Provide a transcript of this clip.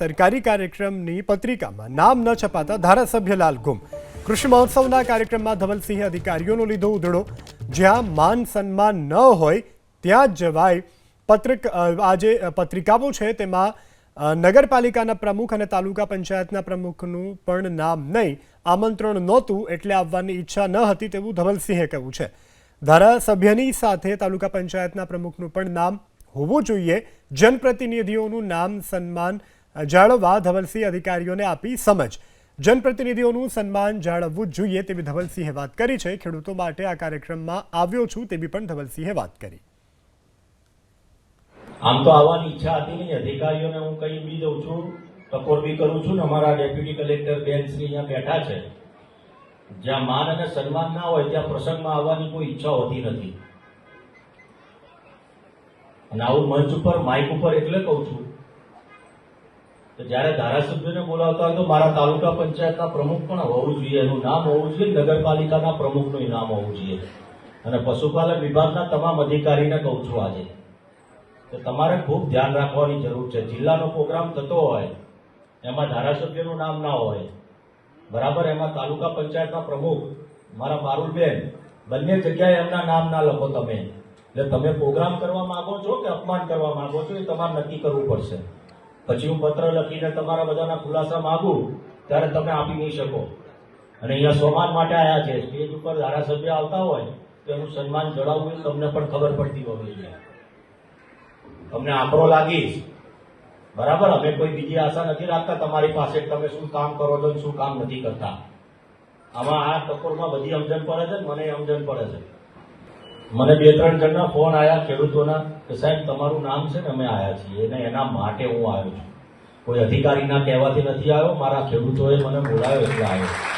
સરકારી કાર્યક્રમની પત્રિકામાં નામ ન છપાતા ધારાસભ્ય લાલ ગુમ. કૃષિ મહોત્સવના કાર્યક્રમમાં ધવલસિંહે અધિકારીઓનો લીધો ઉધડો. જ્યાં માન સન્માન ન હોય, ત્યાં જ જવાય પત્રક આજે પત્રિકાઓ છે, તેમાં નગરપાલિકાના પ્રમુખ અને તાલુકા પંચાયતના પ્રમુખનું પણ નામ નહીં, આમંત્રણ નહોતું એટલે આવવાની ઈચ્છા ન હતી તેવું ધવલસિંહે કહ્યું છે. ધારાસભ્યની સાથે તાલુકા પંચાયતના પ્રમુખનું પણ નામ હોવું જોઈએ. જનપ્રતિનિધિઓનું નામ સન્માન જાળવવા ધવલસિંહ અધિકારીઓને આપી સમજ. જનપ્રતિનિધિઓનું સન્માન જાળવવું જોઈએ તેવી ધવલસિંહે વાત કરી છે. ખેડૂતો માટે આ કાર્યક્રમમાં આવ્યો છું તેવી પણ ધવલસિંહે વાત કરી. આમ તો આવવાની ઈચ્છા હતી નહીં. અધિકારીઓને હું કહી બી દઉં છું, ટકોર બી કરું છું ને અમારા ડેપ્યુટી કલેક્ટર બેન શ્રી અહીંયા બેઠા છે. જ્યાં માન અને સન્માન ના હોય ત્યાં પ્રસંગમાં આવવાની કોઈ ઈચ્છા હોતી નથી. અને આવું મંચ ઉપર, માઇક ઉપર એટલે કહું છું જ્યારે ધારાસભ્યને બોલાવતા હોય તો મારા તાલુકા પંચાયતના પ્રમુખ પણ હોવું જોઈએ. એનું નામ હોવું જોઈએ, નગરપાલિકાના પ્રમુખનું નામ હોવું જોઈએ. અને પશુપાલન વિભાગના તમામ અધિકારીને કહું છું આજે તો તમારે ખૂબ ધ્યાન રાખવાની જરૂર છે. જિલ્લાનો પ્રોગ્રામ થતો હોય, એમાં ધારાસભ્યનું નામ ના હોય, બરાબર, એમાં તાલુકા પંચાયતના પ્રમુખ, મારા પારુલબેન બંને જગ્યાએ એમના નામ ના લખો તમે. એટલે તમે પ્રોગ્રામ કરવા માંગો છો કે અપમાન કરવા માંગો છો એ તમારે નક્કી કરવું પડશે. પછી હું પત્ર લખીને તમારા બધાના ખુલાસા માગું, ત્યારે તમે આપી નહીં શકો. અને અહીંયા સન્માન માટે આવ્યા છે. સ્ટેજ ઉપર ધારાસભ્ય આવતા હોય, તો એનું સન્માન જળાવવું તમને પણ ખબર પડતી હોવી જોઈએ તમને આંકડો લાગીશ. બરાબર? અમે કોઈ બીજી આશા નથી રાખતા. તમારી પાસે તમે શું કામ કરો છો શું કામ નથી કરતા? આમાં આ ટકોરમાં બધી સમજણ પડે છે મને સમજણ પડે છે. મને બે ત્રણ જણના ફોન આવ્યા ખેડૂતોના, કે સાહેબ, તમારું નામ છે ને અમે આવ્યા છીએ અને એના માટે હું આવ્યો છું. કોઈ અધિકારીના કહેવાથી નથી આવ્યો, મારા ખેડૂતોએ મને બોલાવ્યો એટલે આવ્યો.